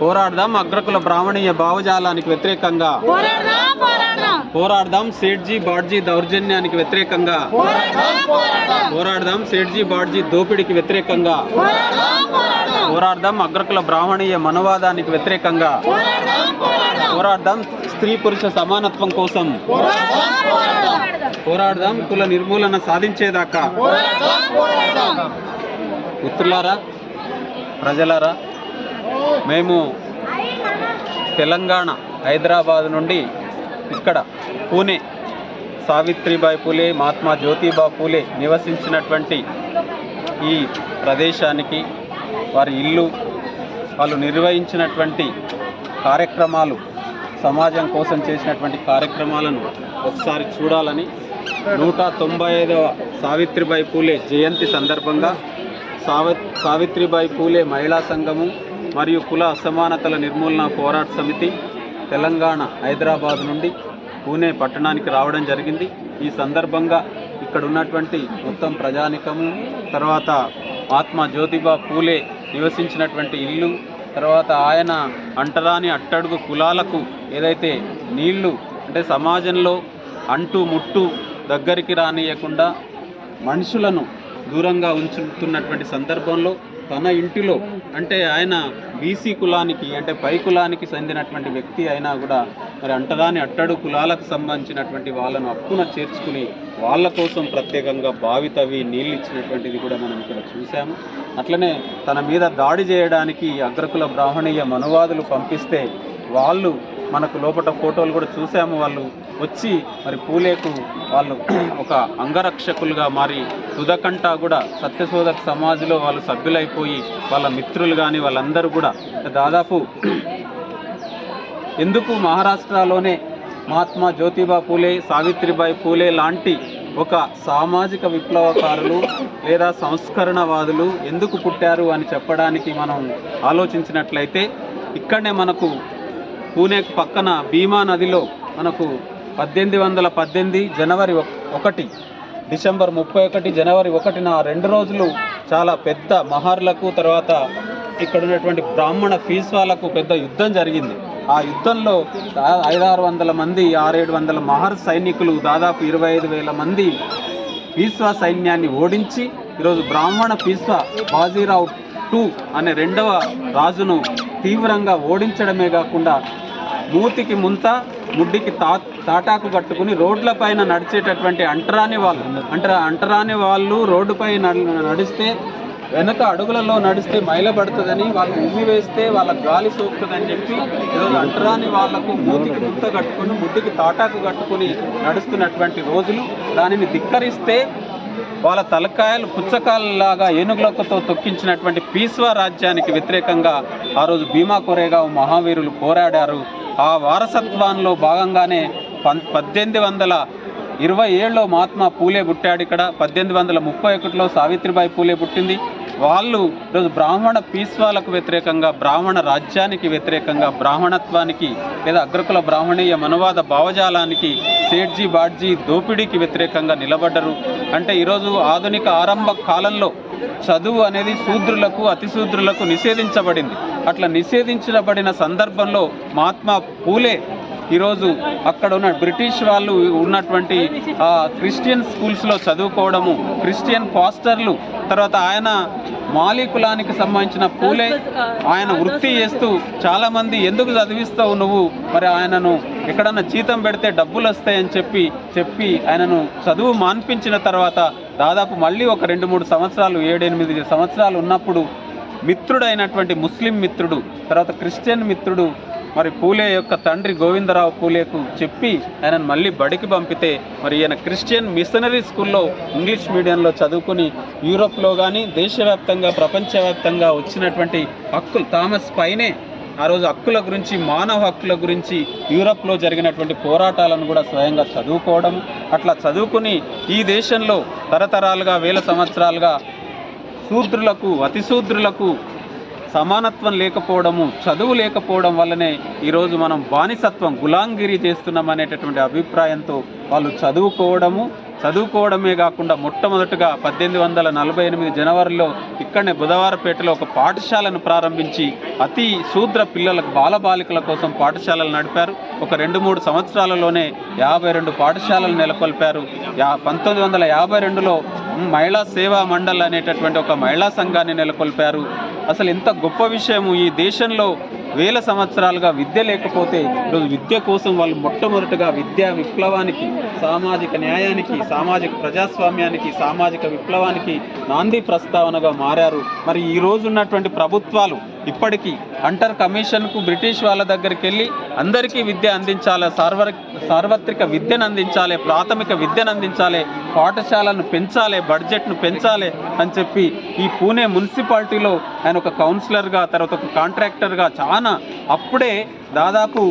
పోరాడదాం అగ్రకుల బ్రాహ్మణీయ భావజాలానికి వ్యతిరేకంగా. పోరాడదాం సేట్జీ బాడ్జీ దౌర్జన్యానికి వ్యతిరేకంగా. పోరాడదాం సేట్జీ బాడ్జీ దోపిడీకి వ్యతిరేకంగా. పోరాడదాం అగ్రకుల బ్రాహ్మణీయ మనవాదానికి వ్యతిరేకంగా. పోరాడదాం స్త్రీ పురుష సమానత్వం కోసం. పోరాడదాం కుల నిర్మూలన సాధించేదాకా. మిత్రులారా ప్రజలారా మేము తెలంగాణ హైదరాబాద్ నుండి ఇక్కడ పూణే సావిత్రిబాయి పూలే మహాత్మా జ్యోతిబా పూలే నివసించినటువంటి ఈ ప్రదేశానికి వారి ఇల్లు వాళ్ళు నిర్వహించినటువంటి కార్యక్రమాలు సమాజం కోసం చేసినటువంటి కార్యక్రమాలను ఒకసారి చూడాలని నూట తొంభై ఐదవ సావిత్రిబాయి పూలే జయంతి సందర్భంగా సావి సావిత్రిబాయి పూలే మహిళా సంఘము మరియు కుల అసమానతల నిర్మూలన పోరాట సమితి తెలంగాణ హైదరాబాద్ నుండి పూణే పట్టణానికి రావడం జరిగింది. ఈ సందర్భంగా ఇక్కడ ఉన్నటువంటి మొత్తం ప్రజానికము తర్వాత మహాత్మా జ్యోతిబా పూలే నివసించినటువంటి ఇల్లు తర్వాత ఆయన అంటరాని అట్టడుగు కులాలకు ఏదైతే నీళ్ళు అంటే సమాజంలో అంటు ముట్టు దగ్గరికి రానియకుండా మనుషులను దూరంగా ఉంచుతున్నటువంటి సందర్భంలో తన ఇంటిలో అంటే ఆయన బీసీ కులానికి అంటే పై కులానికి చెందినటువంటి వ్యక్తి అయినా కూడా మరి అంటరాని అట్టడు కులాలకు సంబంధించినటువంటి వాళ్ళను అప్పున చేర్చుకుని వాళ్ళ కోసం ప్రత్యేకంగా బావితవి తవ్వి నీళ్ళు ఇచ్చినటువంటిది కూడా మనం ఇక్కడ చూసాము అట్లనే తన మీద దాడి చేయడానికి అగ్రకుల బ్రాహ్మణీయ మనువాదులు పంపిస్తే వాళ్ళు మనకు లోపల ఫోటోలు కూడా చూసాము వాళ్ళు. వచ్చి మరి పూలేకు వాళ్ళు ఒక అంగరక్షకులుగా మారి తుదకంటా కూడా సత్యశోధక సమాజ్లో వాళ్ళు సభ్యులైపోయి వాళ్ళ మిత్రులు కానీ వాళ్ళందరూ కూడా దాదాపు ఎందుకు మహారాష్ట్రలోనే మహాత్మా జ్యోతిబా పూలే సావిత్రిబాయి పూలే లాంటి ఒక సామాజిక విప్లవకారులు లేదా సంస్కరణవాదులు ఎందుకు పుట్టారు అని చెప్పడానికి మనం ఆలోచించినట్లయితే ఇక్కడనే మనకు పూణేకు పక్కన భీమా నదిలో మనకు పద్దెనిమిది వందల పద్దెనిమిది జనవరి ఒకటి. డిసెంబర్ ముప్పై ఒకటి జనవరి ఒకటిన రెండు రోజులు చాలా పెద్ద మహార్లకు తర్వాత ఇక్కడ ఉన్నటువంటి బ్రాహ్మణ ఫీస్వాలకు పెద్ద యుద్ధం జరిగింది. ఆ యుద్ధంలో ఐదారు వందల మంది ఆరేడు వందల మహర్ సైనికులు దాదాపు ఇరవై ఐదు వేల మంది పీస్వా సైన్యాన్ని ఓడించి ఈరోజు బ్రాహ్మణ పీస్వా బాజీరావు టూ అనే రెండవ రాజును తీవ్రంగా ఓడించడమే కాకుండా మూతికి ముంత ముడ్డికి తా తాటాకు కట్టుకుని రోడ్లపైన నడిచేటటువంటి అంటరాని వాళ్ళు అంటరా అంటరాని వాళ్ళు రోడ్డుపై నడిస్తే వెనక అడుగులలో నడిస్తే మైల పడుతుందని వాళ్ళు ఉమ్మి వేస్తే వాళ్ళ గాలి సోకుతుందని చెప్పి ఈరోజు అంటరాని వాళ్ళకు మూతికి ముంత కట్టుకుని ముడ్డికి తాటాకు కట్టుకుని నడుస్తున్నటువంటి రోజులు. దానిని ధిక్కరిస్తే వాళ్ళ తలకాయలు పుచ్చకాయలలాగా ఏనుగులతో తొక్కించినటువంటి పీస్వా రాజ్యానికి వ్యతిరేకంగా ఆ రోజు భీమా కొరేగావ్ మహావీరులు పోరాడారు. ఆ వారసత్వంలో భాగంగానే పద్దెనిమిది వందల ఇరవై ఏళ్ళలో మహాత్మా పూలే పుట్టాడు ఇక్కడ. పద్దెనిమిది వందల ముప్పై ఒకటిలో సావిత్రిబాయి పూలే పుట్టింది. వాళ్ళు ఈరోజు బ్రాహ్మణ పీస్వాలకు వ్యతిరేకంగా బ్రాహ్మణ రాజ్యానికి వ్యతిరేకంగా బ్రాహ్మణత్వానికి లేదా అగ్రకుల బ్రాహ్మణీయ మనవాద భావజాలానికి సేట్జీ బాడ్జీ దోపిడీకి వ్యతిరేకంగా నిలబడ్డరు. అంటే ఈరోజు ఆధునిక ఆరంభ కాలంలో చదువు అనేది శూద్రులకు అతిశూద్రులకు నిషేధించబడింది. అట్లా నిషేధించబడిన సందర్భంలో మహాత్మా పూలే ఈరోజు అక్కడ ఉన్న బ్రిటిష్ వాళ్ళు ఉన్నటువంటి క్రిస్టియన్ స్కూల్స్లో చదువుకోవడము క్రిస్టియన్ పాస్టర్లు తర్వాత ఆయన మాలీ కులానికి సంబంధించిన పూలే ఆయన వృత్తి చేస్తూ చాలామంది ఎందుకు చదివిస్తావు నువ్వు? మరి ఆయనను ఎక్కడన్నా జీతం పెడితే డబ్బులు వస్తాయని చెప్పి చెప్పి ఆయనను చదువు మాన్పించిన తర్వాత దాదాపు మళ్ళీ ఒక రెండు మూడు సంవత్సరాలు ఏడెనిమిది సంవత్సరాలు ఉన్నప్పుడు మిత్రుడైనటువంటి ముస్లిం మిత్రుడు తర్వాత క్రిస్టియన్ మిత్రుడు మరి పూలే యొక్క తండ్రి గోవిందరావు పూలేకు చెప్పి ఆయనను మళ్ళీ బడికి పంపితే మరి ఈయన క్రిస్టియన్ మిషనరీ స్కూల్లో ఇంగ్లీష్ మీడియంలో చదువుకుని యూరోప్లో కానీ దేశవ్యాప్తంగా ప్రపంచవ్యాప్తంగా వచ్చినటువంటి హక్కులు థామస్ పైనే ఆ రోజు హక్కుల గురించి మానవ హక్కుల గురించి యూరప్లో జరిగినటువంటి పోరాటాలను కూడా స్వయంగా చదువుకోవడం అట్లా చదువుకుని ఈ దేశంలో తరతరాలుగా వేల సంవత్సరాలుగా శూద్రులకు అతిశూద్రులకు సమానత్వం లేకపోవడము చదువు లేకపోవడం వల్లనే ఈరోజు మనం బానిసత్వం గులాంగిరి చేస్తున్నాం అనేటటువంటి అభిప్రాయంతో వాళ్ళు చదువుకోవడము చదువుకోవడమే కాకుండా మొట్టమొదటగా పద్దెనిమిది వందల నలభై ఎనిమిది జనవరిలో ఇక్కడనే బుధవారపేటలో ఒక పాఠశాలను ప్రారంభించి అతి శూద్ర పిల్లలకు బాలబాలికల కోసం పాఠశాలలు నడిపారు. ఒక రెండు మూడు సంవత్సరాలలోనే యాభై రెండు పాఠశాలలు నెలకొల్పారు. యా పంతొమ్మిది వందల యాభై రెండులో మహిళా సేవా మండల్ అనేటటువంటి ఒక మహిళా సంఘాన్ని నెలకొల్పారు. అసలు ఎంత గొప్ప విషయము ఈ దేశంలో వేల సంవత్సరాలుగా విద్య లేకపోతే ఈరోజు విద్య కోసం వాళ్ళు మొట్టమొదటిగా విద్యా విప్లవానికి సామాజిక న్యాయానికి సామాజిక ప్రజాస్వామ్యానికి సామాజిక విప్లవానికి నాంది ప్రస్తావనగా మారారు. మరి ఈ రోజు ఉన్నటువంటి ప్రభుత్వాలు ఇప్పటికీ అంటర్ కమిషన్కు బ్రిటిష్ వాళ్ళ దగ్గరికి వెళ్ళి అందరికీ విద్య అందించాలి సార్వ సార్వత్రిక విద్యను అందించాలి ప్రాథమిక విద్యను అందించాలి పాఠశాలను పెంచాలి బడ్జెట్ను పెంచాలి అని చెప్పి ఈ పూణే మున్సిపాలిటీలో ఆయన ఒక కౌన్సిలర్గా తర్వాత ఒక కాంట్రాక్టర్గా చాలా అప్పుడే దాదాపు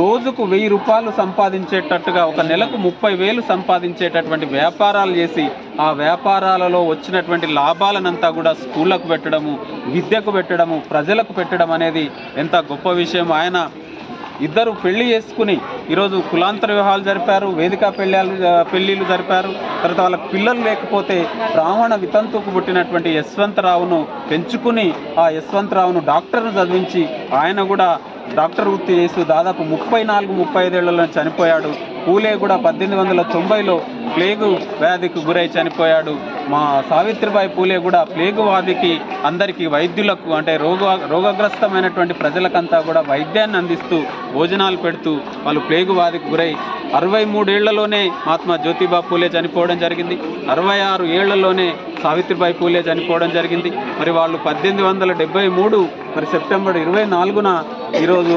రోజుకు వెయ్యి రూపాయలు సంపాదించేటట్టుగా ఒక నెలకు ముప్పై వేలు సంపాదించేటటువంటి వ్యాపారాలు చేసి ఆ వ్యాపారాలలో వచ్చినటువంటి లాభాలనంతా కూడా స్కూళ్ళకు పెట్టడము విద్యకు పెట్టడము ప్రజలకు పెట్టడం అనేది ఎంత గొప్ప విషయం. ఆయన ఇద్దరు పెళ్ళి చేసుకుని ఈరోజు కులాంతర వివాహాలు జరిపారు వేదిక పెళ్ళాలు పెళ్ళిళ్ళు జరిపారు. తర్వాత వాళ్ళకి పిల్లలు లేకపోతే బ్రాహ్మణ వితంతుకు పుట్టినటువంటి యశ్వంతరావును పెంచుకుని ఆ యశ్వంతరావును డాక్టర్ను చదివించి ఆయన కూడా డాక్టర్ వృత్తి చేస్తూ దాదాపు ముప్పై నాలుగు ముప్పై ఐదేళ్ళలో చనిపోయాడు. పూలే కూడా పద్దెనిమిది వందల తొంభైలో ప్లేగు వ్యాధికి గురై చనిపోయాడు. మా సావిత్రిబాయి పూలే కూడా ప్లేగు వ్యాధికి అందరికీ వైద్యులకు అంటే రోగ రోగగ్రస్తమైనటువంటి ప్రజలకంతా కూడా వైద్యాన్ని అందిస్తూ భోజనాలు పెడుతూ వాళ్ళు ప్లేగు వ్యాధికి గురై అరవై మూడేళ్ళలోనే మహాత్మా జ్యోతిబా పూలే చనిపోవడం జరిగింది. అరవై ఆరు ఏళ్ళలోనే సావిత్రిబాయి పూలే చనిపోవడం జరిగింది. మరి వాళ్ళు పద్దెనిమిది వందల డెబ్బై మూడు మరి సెప్టెంబర్ ఇరవై నాలుగున ఈరోజు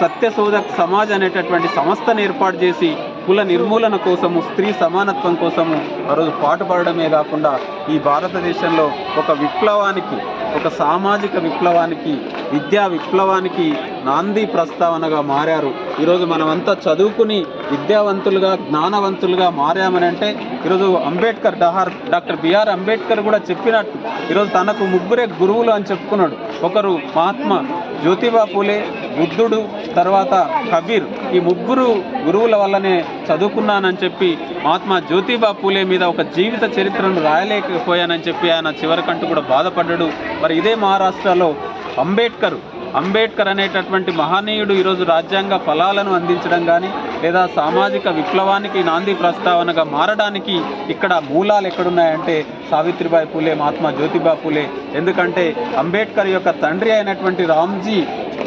సత్యశోధక్ సమాజ్ అనేటటువంటి సంస్థను ఏర్పాటు చేసి కుల నిర్మూలన కోసము స్త్రీ సమానత్వం కోసము ఆ రోజు పాటుపడడమే కాకుండా ఈ భారతదేశంలో ఒక విప్లవానికి ఒక సామాజిక విప్లవానికి విద్యా విప్లవానికి నాంది ప్రస్తావనగా మారారు. ఈరోజు మనమంతా చదువుకుని విద్యావంతులుగా జ్ఞానవంతులుగా మారామని అంటే ఈరోజు అంబేద్కర్ డహార్ డాక్టర్ బిఆర్ అంబేద్కర్ కూడా చెప్పినట్టు ఈరోజు తనకు ముగ్గురే గురువులు అని చెప్పుకున్నాడు. ఒకరు మహాత్మా జ్యోతిబా పూలే బుద్ధుడు తర్వాత కబీర్. ఈ ముగ్గురు గురువుల వల్లనే చదువుకున్నానని చెప్పి మహాత్మా జ్యోతిబా పూలే మీద ఒక జీవిత చరిత్రను రాయలేకపోయానని చెప్పి ఆయన చివరికంటూ కూడా బాధపడ్డాడు. మరి ఇదే మహారాష్ట్రలో అంబేద్కర్ అంబేద్కర్ అనేటటువంటి మహనీయుడు ఈరోజు రాజ్యాంగ ఫలాలను అందించడం కానీ లేదా సామాజిక విప్లవానికి నాంది ప్రస్తావనగా మారడానికి ఇక్కడ మూలాలు ఎక్కడున్నాయంటే సావిత్రిబాయి పూలే మహాత్మా జ్యోతిబా పూలే. ఎందుకంటే అంబేద్కర్ యొక్క తండ్రి అయినటువంటి రామ్జీ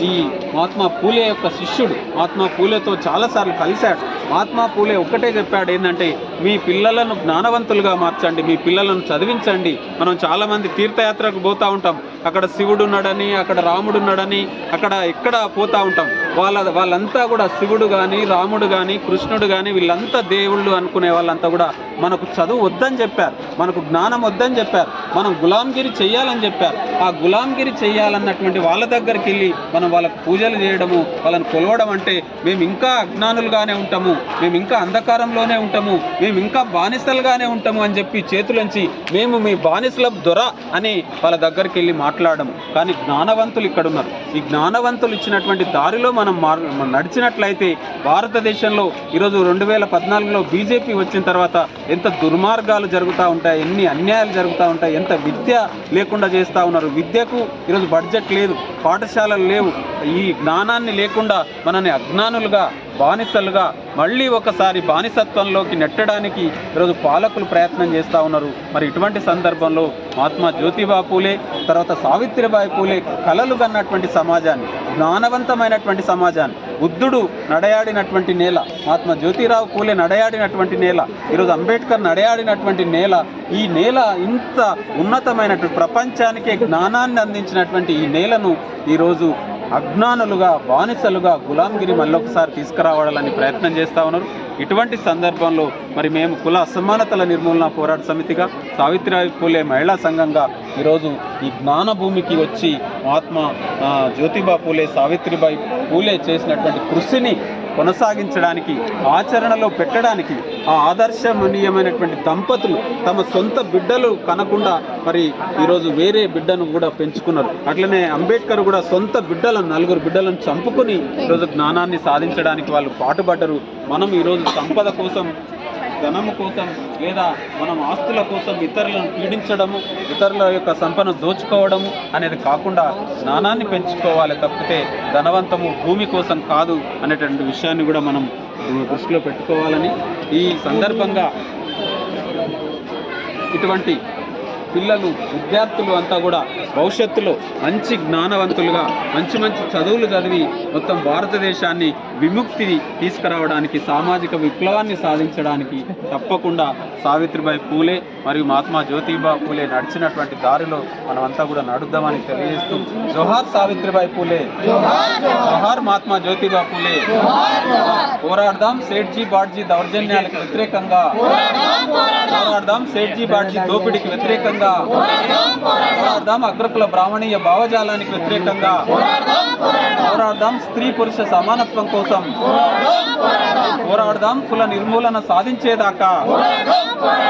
ఈ మహాత్మా పూలే యొక్క శిష్యుడు. మహాత్మా పూలేతో చాలాసార్లు కలిశాడు. మహాత్మా పూలే ఒక్కటే చెప్పాడు ఏంటంటే మీ పిల్లలను జ్ఞానవంతులుగా మార్చండి మీ పిల్లలను చదివించండి. మనం చాలామంది తీర్థయాత్రకు పోతూ ఉంటాం. అక్కడ శివుడు ఉన్నాడని అక్కడ రాముడు ఉన్నాడని అక్కడ ఎక్కడ పోతూ ఉంటాం. వాళ్ళ వాళ్ళంతా కూడా శివుడు కానీ రాముడు కానీ కృష్ణుడు కానీ వీళ్ళంతా దేవుళ్ళు అనుకునే వాళ్ళంతా కూడా మనకు చదువు వద్దని చెప్పారు. మనకు జ్ఞానం వద్దని చెప్పారు. మనం గులాంగిరి చెయ్యాలని చెప్పారు. ఆ గులాంగిరి చెయ్యాలన్నటువంటి వాళ్ళ దగ్గరికి వెళ్ళి మనం వాళ్ళకు పూజలు చేయడము వాళ్ళని కొలవడం అంటే మేము ఇంకా అజ్ఞానులుగానే ఉంటాము. మేము ఇంకా అంధకారంలోనే ఉంటాము. మేము ఇంకా బానిసలుగానే ఉంటాము అని చెప్పి చేతులంచి మేము మీ బానిసల దొర అని వాళ్ళ దగ్గరికి వెళ్ళి మాట్లాడము కానీ జ్ఞానవంతులు ఇక్కడ ఉన్నారు ఈ జ్ఞానవంతులు ఇచ్చినటువంటి దారిలో మనం మార్ నడిచినట్లయితే భారతదేశంలో ఈరోజు రెండు వేల పద్నాలుగులో బీజేపీ వచ్చిన తర్వాత ఎంత దుర్మార్గాలు జరుగుతూ ఉంటాయి ఎన్ని అన్యాయాలు జరుగుతూ ఉంటాయి ఎంత విద్య లేకుండా చేస్తూ ఉన్నారు. విద్యకు ఈరోజు బడ్జెట్ లేదు పాఠశాలలు లేవు. ఈ జ్ఞానాన్ని లేకుండా మనని అజ్ఞానులుగా బానిసలుగా మళ్ళీ ఒకసారి బానిసత్వంలోకి నెట్టడానికి ఈరోజు పాలకులు ప్రయత్నం చేస్తూ ఉన్నారు. మరి ఇటువంటి సందర్భంలో మహాత్మా జ్యోతిబా పూలే తర్వాత సావిత్రిబాయి పూలే కలలు కన్నటువంటి సమాజాన్ని జ్ఞానవంతమైనటువంటి సమాజాన్ని బుద్ధుడు నడయాడినటువంటి నేల మహాత్మా జ్యోతిరావు పూలే నడయాడినటువంటి నేల ఈరోజు అంబేద్కర్ నడయాడినటువంటి నేల ఈ నేల ఇంత ఉన్నతమైనటువంటి ప్రపంచానికే జ్ఞానాన్ని అందించినటువంటి ఈ నేలను ఈరోజు అజ్ఞానులుగా బానిసలుగా గులాంగిరి మళ్ళొకసారి తీసుకురావాలని ప్రయత్నం చేస్తూ ఉన్నారు. ఇటువంటి సందర్భంలో మరి మేము కుల అసమానతల నిర్మూలన పోరాట సమితిగా సావిత్రిబాయి పూలే మహిళా సంఘంగా ఈరోజు ఈ జ్ఞానభూమికి వచ్చి మహాత్మా జ్యోతిబా పూలే సావిత్రిబాయి పూలే చేసినటువంటి కృషిని కొనసాగించడానికి ఆచరణలో పెట్టడానికి ఆ ఆదర్శనీయమైనటువంటి దంపతులు తమ సొంత బిడ్డలు కనకుండా మరి ఈరోజు వేరే బిడ్డను కూడా పెంచుకున్నారు. అట్లనే అంబేద్కర్ కూడా సొంత బిడ్డలను నలుగురు బిడ్డలను చంపుకుని ఈరోజు జ్ఞానాన్ని సాధించడానికి వాళ్ళు పాటుపడ్డరు. మనం ఈరోజు సంపద కోసం ధనము కోసం లేదా మనం ఆస్తుల కోసం ఇతరులను పీడించడము ఇతరుల యొక్క సంపను దోచుకోవడము అనేది కాకుండా జ్ఞానాన్ని పెంచుకోవాలి తప్పితే ధనవంతము భూమి కోసం కాదు అనేటువంటి విషయాన్ని కూడా మనం దృష్టిలో పెట్టుకోవాలని ఈ సందర్భంగా ఇటువంటి పిల్లలు విద్యార్థులు అంతా కూడా భవిష్యత్తులో మంచి జ్ఞానవంతులుగా మంచి మంచి చదువులు చదివి మొత్తం భారతదేశాన్ని విముక్తి తీసుకురావడానికి సామాజిక విప్లవాన్ని సాధించడానికి తప్పకుండా సావిత్రిబాయి పూలే మరియు మహాత్మా జ్యోతిబా పూలే నడిచినటువంటి దారిలో మనమంతా కూడా నడుద్దామని తెలియజేస్తూ జోహార్ సావిత్రిబాయి పూలే. జోహార్ మహాత్మా జ్యోతిబా పూలే. పోరాడదాం సేట్జీ బాడ్జీ దౌర్జన్యాలకు వ్యతిరేకంగా. పోరాడదాం సేట్జీ బాడ్జీ దోపిడికి వ్యతిరేకంగా. వ్యతిరేకంగా పోరాడదాం అగ్రకుల బ్రాహ్మణీయ భావజాలానికి వ్యతిరేకంగా పోరాడదాం స్త్రీ పురుష సమానత్వం కోసం పోరాడదాం కుల నిర్మూలన సాధించేదాకా